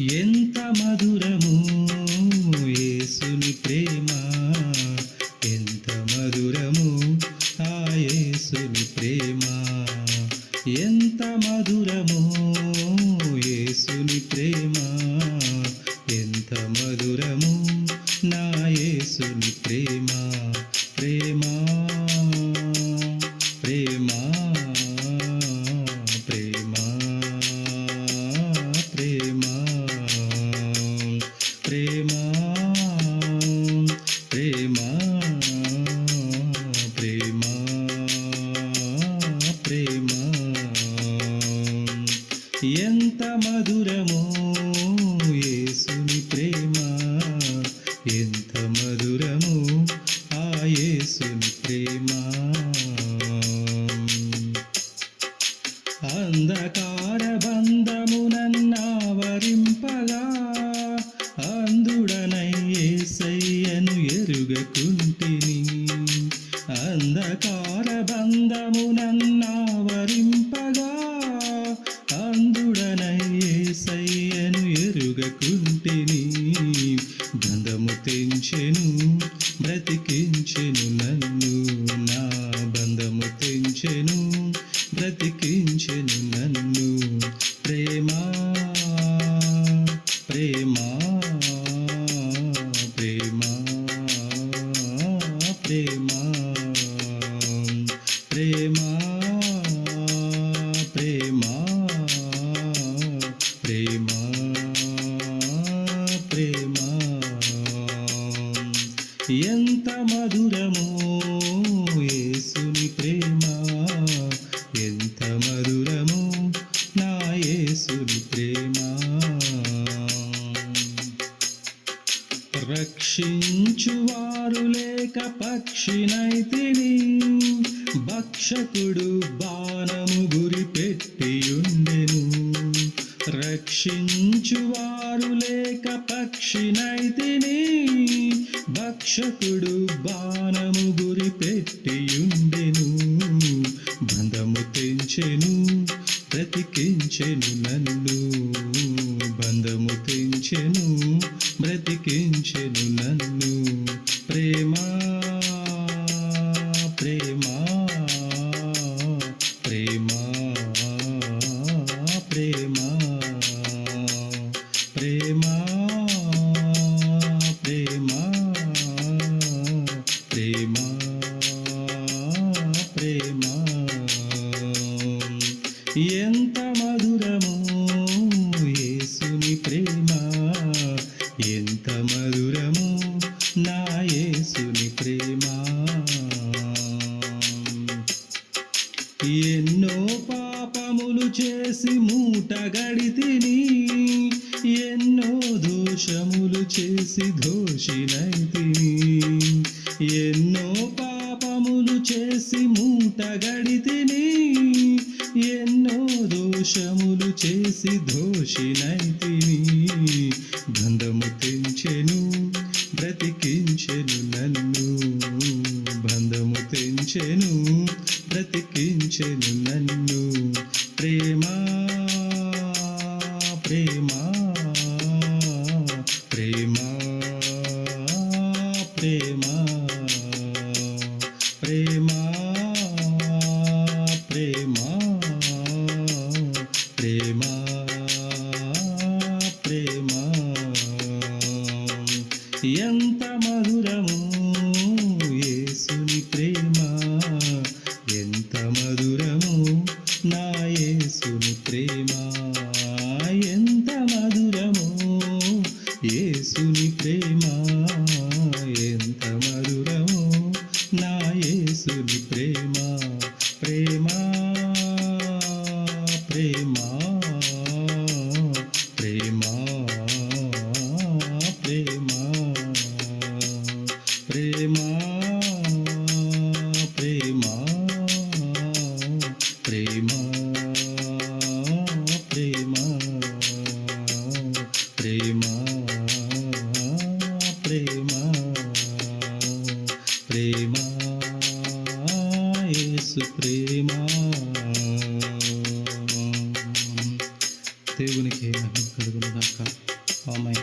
ఎంత మధురము యేసుని ప్రేమ. ఎంత మధురము ఆ యేసుని ప్రేమ. ఎంత మధురము యేసుని ప్రేమ. ఎంత మధురము నా యేసుని ప్రేమ. ఎంత మధురమో యేసుని ప్రేమ. ఎంత మధురమో ఆ యేసుని ప్రేమ. అంధకార బంధమునన్నావరింపగా అందుడనై ఏసయ్యను ఎరుగకుంటిని. అంధకార బంధమునన్నావరింపగా తెంచెను బ్రతికించెను నన్ను నా బంధము తెంచెను బ్రతికించెను నన్ను. ప్రేమ ప్రేమ ప్రేమ ప్రేమ ప్రేమ ప్రేమ. ఎంత మధురమో యేసుని ప్రేమ. ఎంత మధురమో నా యేసుని ప్రేమ. రక్షించువారు లేక పక్షినైతిని భక్షకుడు బాణము గురి పెట్టియుండెను. రక్షించువారు లేక పక్షినై రక్షకుడు బాణము గురి పెట్టియుండెను బంధము తెంచెను బ్రతికించెను నన్ను. బంధము తెంచెను బ్రతికించెను నన్ను. ఎన్నో పాపములు చేసి మూట గడితిని ఎన్నో దోషములు చేసి దోషినైతిని. ఎన్నో పాపములు చేసి మూట గడితిని ఎన్నో దోషములు చేసి దోషినైతిని. బంధము తెంచెను బ్రతికించెను బ్రతికించెను నన్ను. ప్రేమ ప్రేమ ప్రేమ ప్రేమ ప్రేమ ప్రేమ ప్రేమ ప్రేమ. ఎంత ప్రేమ యేసు ప్రేమ. దేవునికి మహిమ కలుగునుగాక. ఆమె